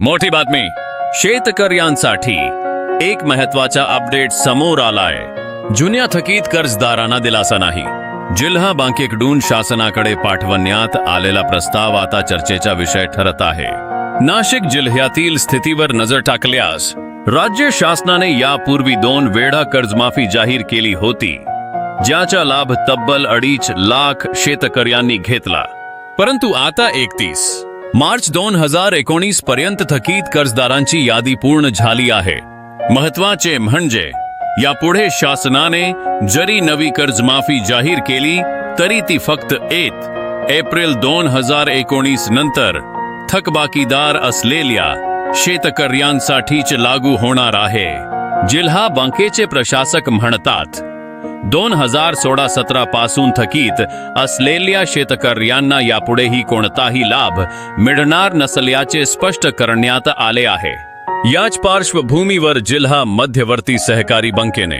मोठी बातमी. शेतकऱ्यांसाठी एक महत्त्वाचा अपडेट समोर आलाय. जुन्या थकीत कर्जदारांना दिलासा नाही. जिल्हा बँकेकडून शासनाकडे पाठवण्यात आलेला प्रस्ताव आता चर्चेचा विषय ठरत आहे. नाशिक जिल्ह्यातील स्थितीवर नजर टाकल्यास राज्य शासनाने यापूर्वी दोन वेळा कर्जमाफी जाहीर केली होती. ज्याचा लाभ तब्बल अडीच लाख शेतकऱ्यांनी घेतला. परंतु आता एकतीस. मार्च दोन हजार एकोणीस पर्यंत थकीत कर्जदारांची यादी पूर्ण झाली आहे. महत्त्वाचे म्हणजे यापुढे शासनाने जरी नवी कर्जमाफी जाहीर केली तरी ती फक्त एक एप्रिल दोन हजार एकोणीस नंतर थकबाकीदार असलेल्या शेतकऱ्यांसाठीच लागू होणार आहे. जिल्हा बँकेचे प्रशासक म्हणतात दोन हजार सोळा सतरा पासून थकीत असलेल्या शेतकऱ्यांना यापुढेही कोणताही लाभ मिळणार नसल्याचे स्पष्ट करण्यात आले आहे. याच पार्श्वभूमीवर जिल्हा मध्यवर्ती सहकारी बँकेने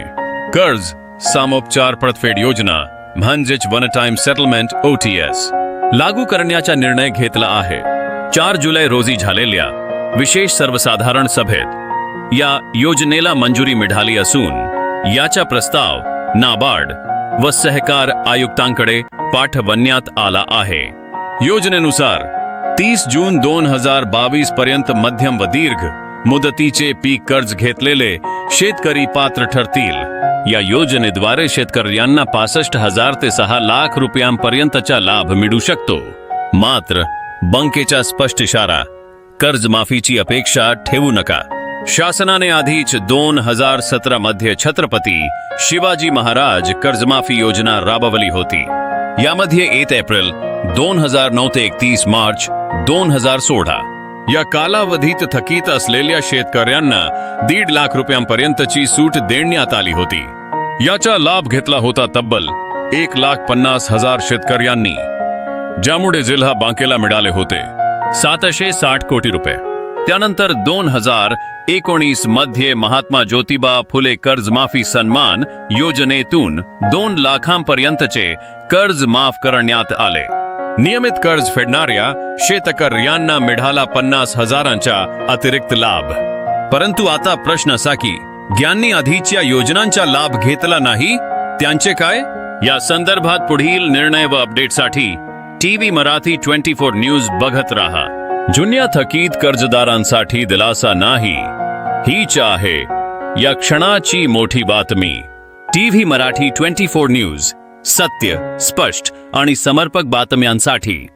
कर्ज सामोपचार परतफेड योजना म्हणजेच वन टाइम सेटलमेंट ओटीएस लागू करण्याचा निर्णय घेतला आहे. चार जुलै रोजी झालेल्या विशेष सर्वसाधारण सभेत या योजनेला मंजुरी मिळाली असून याचा प्रस्ताव नाबार्ड व सहकार आयुक्तांकडे पाठवण्यात आला आहे. योजनेनुसार तीस जून दोन हजार बावीस पर्यंत मध्यम व दीर्घ मुदतीचे पीक कर्ज घेतलेले शेतकरी पात्र ठरतील. या योजनेद्वारे शेतकऱ्यांना पासष्ट हजार ते सहा लाख रुपयांपर्यंतचा लाभ मिळू शकतो. मात्र बँकेचा स्पष्ट इशारा कर्जमाफीची अपेक्षा ठेवू नका. शासनाने आधीच दोन हजार सतरा मध्ये छत्रपती शिवाजी महाराज कर्जमाफी योजना राबवली होती. यामध्ये एक एप्रिल दोन हजार नऊ ते एकतीस मार्च दोन हजार सोळा. या कालावधीत थकीत असलेल्या शेतकऱ्यांना दीड लाख रुपयांपर्यंतची सूट देण्यात आली होती. याचा लाभ घेतला होता तब्बल एक लाख पन्नास हजार शेतकऱ्यांनी ज्यामुळे जिल्हा बँकेला मिळाले होते. सातशे साठ कोटी रुपये. त्यानंतर दोन हजार एकोणीसमध्ये महात्मा ज्योतिबा फुले कर्जमाफी सन्मान योजनेतून दोन लाखांपर्यंतचे कर्ज माफ करण्यात आले. नियमित कर्ज फेडणाऱ्या शेतकर यांना मिळाला पन्नास हजारांचा अतिरिक्त लाभ. परंतु आता प्रश्न असा की ज्यांनी आधीच्या योजनांचा लाभ घेतला नाही त्यांचे काय? या संदर्भात पुढील निर्णय व अपडेटसाठी TV Marathi twenty four news बघत राहा. जुन्या थकीत कर्जदारांसाठी दिलासा नाही. हीच आहे या क्षणाची मोठी बातमी. TV Marathi twenty four news. सत्य स्पष्ट आणि समर्पक बातम्यांसाठी.